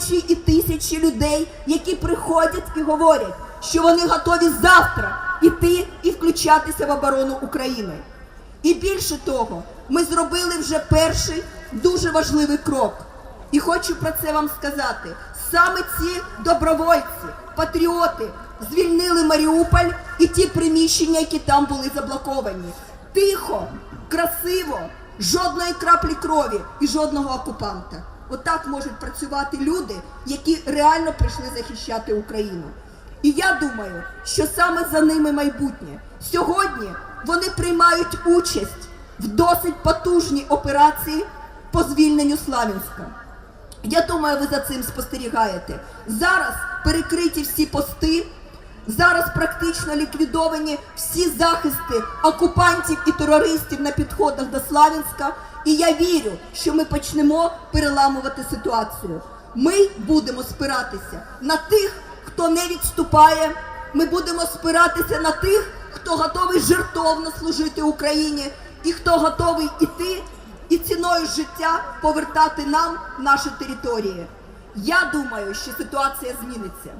тисячі і тисячі людей, які приходять і говорять, що вони готові завтра іти і включатися в оборону України. І більше того, ми зробили вже перший дуже важливий крок. І хочу про це вам сказати. Саме ці добровольці, патріоти звільнили Маріуполь і ті приміщення, які там були заблоковані. Тихо, красиво, жодної краплі крові і жодного окупанта. Отак можуть працювати люди, які реально прийшли захищати Україну. І я думаю, що саме за ними майбутнє. Сьогодні вони приймають участь в досить потужній операції по звільненню Славянська. Я думаю, ви за цим спостерігаєте. Зараз перекриті всі пости, зараз практично ліквідовані всі захисти окупантів і терористів на підходах до Славянська. І я вірю, що ми почнемо переламувати ситуацію. Ми будемо спиратися на тих, хто не відступає. Ми будемо спиратися на тих, хто готовий жертовно служити Україні і хто готовий іти і ціною життя повертати нам наші території. Я думаю, що ситуація зміниться.